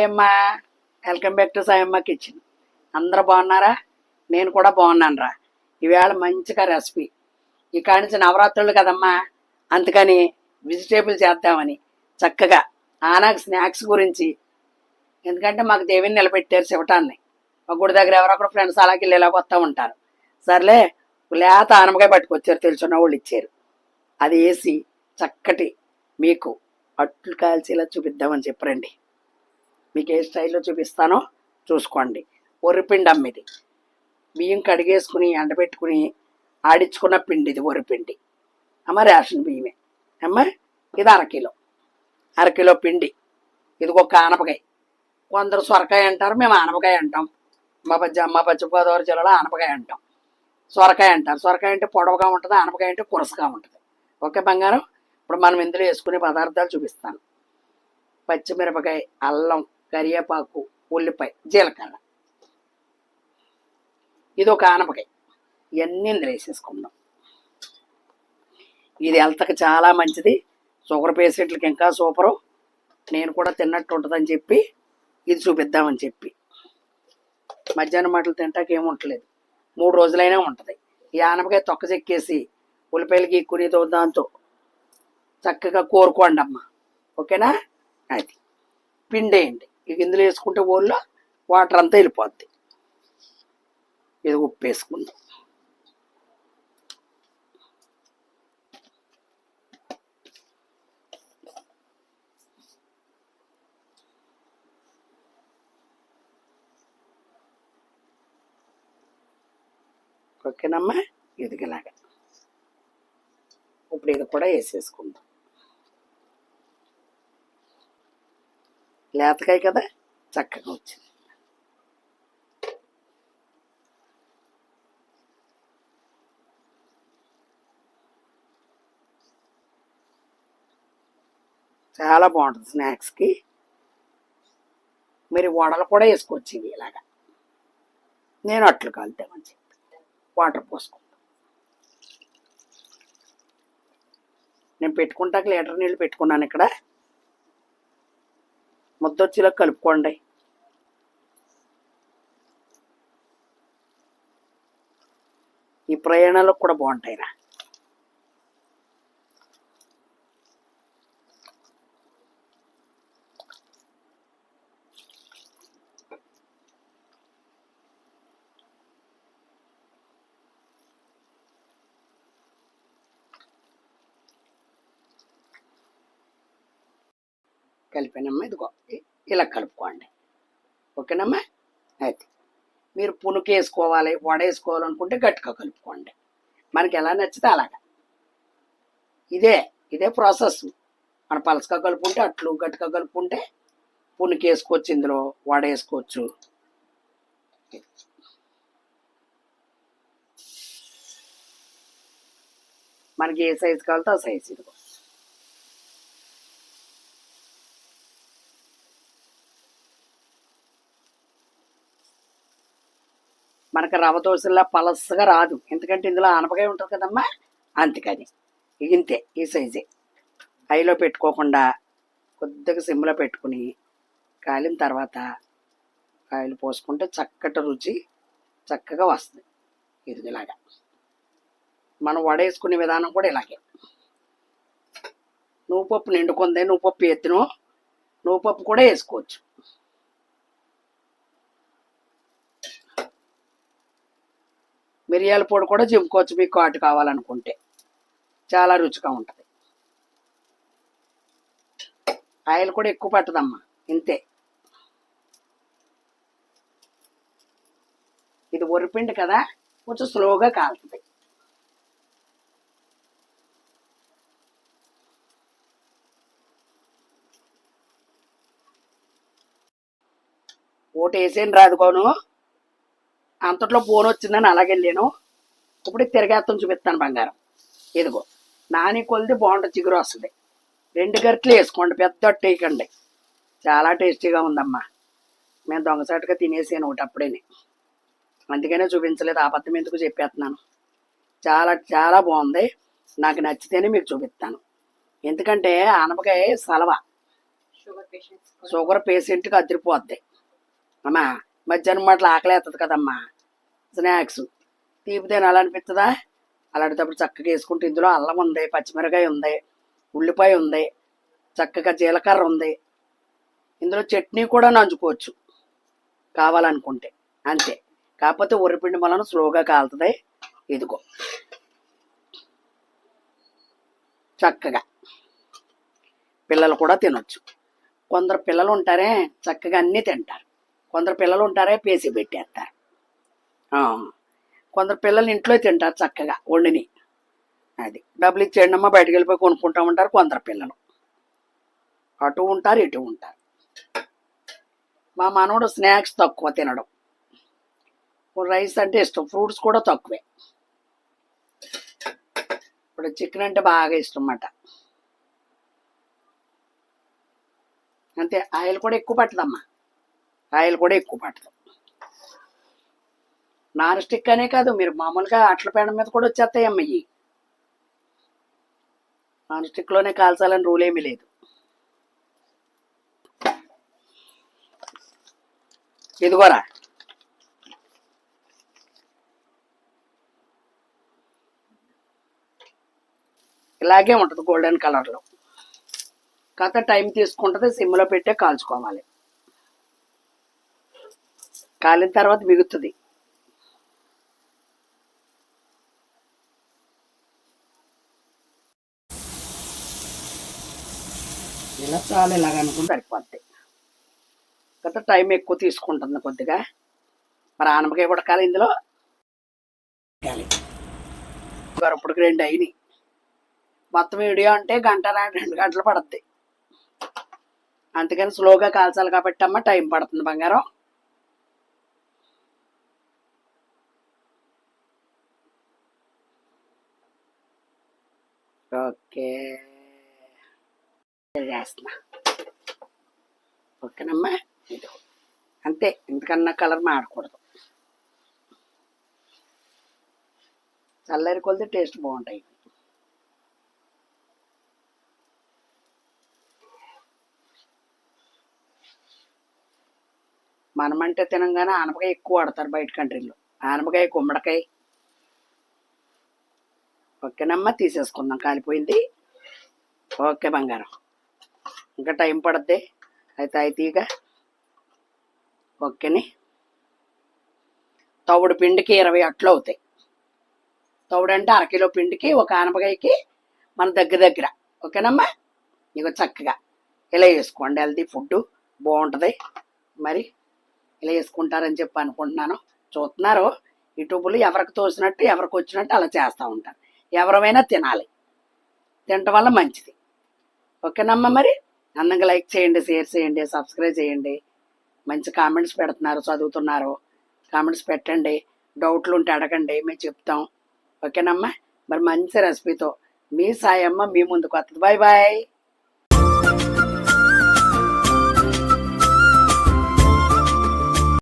Hi అమ్మా welcome back to Sayamma kitchen. అందరూ బాగున్నారా? నేను కూడా బాగున్నాను రా ఈవేళ మంచిగా రెసిపీ. ఈ కానించి నవరాత్రులు కదమ్మా. అందుకని వెజిటేబుల్ చేద్దామని. చక్కగా ఆనాకు స్నాక్స్ గురించి. ఎందుకంటే మాకు దేవిని నిలబెట్టారు శివటాన్ని. మా గుడి దగ్గర ఎవరొకరు ఫ్రెండ్స్ అలాగే ఇలా వస్తూ ఉంటారు. సర్లే లేత ఆనమకాయ పట్టుకొచ్చారు తెలుసున్న వాళ్ళు ఇచ్చారు. అది వేసి చక్కటి మీకు అట్లు కాల్చేలా చూపిద్దామని చెప్పరండి. మీకు ఏ స్టైల్లో చూపిస్తానో చూసుకోండి. వరిపిండి ఇది. బియ్యం కడిగేసుకుని ఎండబెట్టుకుని ఆడించుకున్న పిండి ఇది వరిపిండి అమ్మ రేషన్ బియ్యమే. అమ్మ ఇది అరకిలో అరకిలో పిండి. ఇది ఒక ఆనపకాయ. కొందరు సొరకాయ అంటారు మేము ఆనపకాయ అంటాం. మా పచ్చ మా పశ్చిమగోదావరి జిల్లాలో ఆనపకాయ అంటాం. సొరకాయ అంటారు. సొరకాయ అంటే పొడవుగా ఉంటుంది ఆనపకాయ అంటే కురసగా ఉంటుంది. ఓకే బంగారం? ఇప్పుడు మనం ఇందులో వేసుకునే పదార్థాలు చూపిస్తాను. పచ్చిమిరపకాయ అల్లం కరివేపాకు ఉల్లిపాయ జీలకర్ర. ఇది ఒక ఆనపకాయ. ఇవన్నీ ఇందులో వేసేసుకుందాం. ఇది హెల్త్కి చాలా మంచిది. షుగర్ పేషెంట్లకి ఇంకా సూపరు. నేను కూడా తిన్నట్టు ఉంటుందని చెప్పి ఇది చూపిద్దామని చెప్పి. మధ్యాహ్నం మాటలు తింటాక ఏముంటలేదు మూడు రోజులైనా ఉంటుంది. ఈ ఆనపకాయ తొక్క చెక్కేసి ఉల్లిపాయలు గీక్కుని దాంతో చక్కగా కోరుకోండి అమ్మ ఓకేనా? అది. పిండేయండి. ఇక ఇందులో వేసుకుంటే ఊళ్ళో వాటర్ అంతా వెళ్ళిపోద్ది. ఇది ఉప్పు వేసుకుందాం ఓకేనమ్మా ఇదిగలాగా ఇప్పుడు ఇది కూడా వేసేసుకుందాం. లేతకాయ కదా చక్కగా వచ్చింది. చాలా బాగుంటుంది స్నాక్స్కి. మీరు వడలు కూడా వేసుకోవచ్చు ఇవి ఇలాగా. నేను అట్లు కాలుతామని చెప్పి. వాటర్ పోసుకుంటాం నేను పెట్టుకుంటాక లీటర్ నీళ్ళు పెట్టుకున్నాను ఇక్కడ. ముద్దొచ్చిలో కలుపుకోండి. ఈ ప్రయాణాలకు కూడా బాగుంటాయిరా. కలిపానమ్మా ఇదిగో ఇలా కలుపుకోండి. ఓకేనమ్మా? అయితే మీరు పునుకు వేసుకోవాలి వడ వేసుకోవాలనుకుంటే గట్టిగా కలుపుకోండి. మనకి ఎలా నచ్చితే అలాగా. ఇదే ఇదే ప్రాసెస్. మన పలసగా కలుపుకుంటే అట్లు గట్టిగా కలుపుకుంటే పునుకేసుకోవచ్చు ఇందులో వడ వేసుకోవచ్చు మనకి ఏ సైజు కావాలో ఆ సైజు ఇదిగో. మనకు రవ దోశలా పలసగా రాదు. ఎందుకంటే ఇందులో ఆనపకాయ ఉంటుంది కదమ్మా? అందుకని. ఇంతే ఈ సైజే. హైలో పెట్టుకోకుండా కొద్దిగా సిమ్లో పెట్టుకుని కాలిన తర్వాత కాయలు పోసుకుంటే చక్కటి రుచి చక్కగా వస్తుంది. ఇది ఇలాగా. మనం వడేసుకునే విధానం కూడా ఇలాగే. నువ్వు పప్పు నిండుకుందే నువ్వు పప్పు ఎత్తును నువ్వు పప్పు కూడా వేసుకోవచ్చు. మిరియాల పొడి కూడా జింపుకోవచ్చు మీకు కాటు కావాలనుకుంటే. చాలా రుచిగా ఉంటుంది. ఆయిల్ కూడా ఎక్కువ పట్టదమ్మా ఇంతే. ఇది వరిపిండి కదా కొంచెం స్లోగా కాలుతుంది. ఓటు రాదుకోను అంతట్లో ఫోన్ వచ్చిందని అలాగే వెళ్ళాను. ఇప్పుడు తిరగేత్తం చూపిస్తాను బంగారం. ఇదిగో నాని కొలిది బాగుంటుంది చిగురు వస్తుంది. రెండు గరిటలు వేసుకోండి పెద్ద వేయకండి. చాలా టేస్టీగా ఉందమ్మా. మేము దొంగసాటుగా తినేసాను ఒకటి అప్పుడేనే. అందుకనే చూపించలేదు అబద్ధం ఎందుకు చెప్పేస్తున్నాను. చాలా చాలా బాగుంది. నాకు నచ్చితేనే మీకు చూపిస్తాను. ఎందుకంటే ఆనపకాయ సలవ. షుగర్ పేషెంట్కి అదిరిపోద్ది. అమ్మా మధ్యాహ్నం మాటలు ఆకలి కదమ్మా. స్నాక్స్. తీపి తినాలనిపిస్తుందా అలాంటప్పుడు చక్కగా వేసుకుంటే ఇందులో అల్లం ఉంది పచ్చిమిరకాయ ఉంది ఉల్లిపాయ ఉంది చక్కగా జీలకర్ర ఉంది. ఇందులో చట్నీ కూడా నంచుకోవచ్చు కావాలనుకుంటే. అంతే. కాకపోతే ఉర్రిపిండి వలన స్లోగా కాలుతుంది. ఇదిగో. చక్కగా. పిల్లలు కూడా తినొచ్చు. కొందరు పిల్లలు ఉంటారే చక్కగా అన్నీ తింటారు. కొందరు పిల్లలు ఉంటారే పేసి పెట్టేస్తారు. కొందరు పిల్లలు ఇంట్లో తింటారు చక్కగా వండిని. అది డబ్బులు ఇచ్చేయండి అమ్మ బయటకు వెళ్ళిపోయి కొనుక్కుంటా ఉంటారు కొందరు పిల్లలు. అటు ఉంటారు ఇటు ఉంటారు. మా మనవడు స్నాక్స్ తక్కువ తినడం. రైస్ అంటే ఇష్టం ఫ్రూట్స్ కూడా తక్కువే. ఇప్పుడు చికెన్ అంటే బాగా ఇష్టం అన్నమాట అంతే ఆయిల్ కూడా ఎక్కువ పట్టదమ్మా. రాయలు కూడా ఎక్కువ పట్టదు నాన్ స్టిక్ అనే కాదు మీరు మామూలుగా అట్ల పేడ మీద కూడా వచ్చేస్తాయమ్మ ఇవి నాన్ స్టిక్లోనే కాల్చాలని రూల్ ఏమీ లేదు. ఇదిగోరా. ఇలాగే ఉంటుంది గోల్డెన్ కలర్లో కాకపోతే టైం తీసుకుంటుంది సిమ్లో పెట్టే కాల్చుకోవాలి. కాలిన తర్వాత మిగుతుంది ఇలా చాలా ఇలాగ అనుకుంటే సరిపోద్ది. కాకపోతే టైం ఎక్కువ తీసుకుంటుంది కొద్దిగా. మరి ఆనపకాయ ఉడకాలి ఇందులో. ఉడకాలి. రెండు అయినాయి. మొత్తం వీడియో అంటే గంట రెండు గంటలు పడుద్ది. అందుకని స్లోగా కాల్చాలి కాబట్టి అమ్మ టైం పడుతుంది బంగారం. ఓకే చేస్తున్నా ఓకేనమ్మా ఇదో అంతే ఎందుకన్నా కలర్ మాడకూడదు చల్లారి కొలితే టేస్ట్ బాగుంటాయి. మనమంటే తినంగానే ఆనపకాయ ఎక్కువ వాడతారు బయట కంట్రీలో ఆనపకాయ గుమ్మడికాయ. ఓకేనమ్మా తీసేసుకుందాం. కాలిపోయింది. ఓకే బంగారం. ఇంకా టైం పడుద్ది. అయితే అయితీగా ఓకేని. తవుడు పిండికి ఇరవై అట్లు అవుతాయి. తవుడు అంటే అరకిలో పిండికి ఒక ఆనపకాయకి మన దగ్గర దగ్గర. ఓకేనమ్మా? ఇక చక్కగా. ఇలా వేసుకోండి హెల్తీ ఫుడ్ బాగుంటుంది. మరి ఇలా వేసుకుంటారని చెప్పి అనుకుంటున్నాను. చూస్తున్నారు. యూట్యూబ్లో ఎవరికి తోసినట్టు ఎవరికి వచ్చినట్టు అలా చేస్తూ ఉంటారు. ఎవరమైనా తినాలి. తినటం వల్ల మంచిది. ఓకేనమ్మా మరి? అందంగా లైక్ చేయండి షేర్ చేయండి సబ్స్క్రైబ్ చేయండి. మంచి కామెంట్స్ పెడుతున్నారు చదువుతున్నారు. కామెంట్స్ పెట్టండి. డౌట్లు ఉంటే అడగండి మేము చెప్తాం. ఓకేనమ్మా? మరి మంచి రెసిపీతో మీ సాయమ్మ మీ ముందుకు వస్తుంది. Bye bye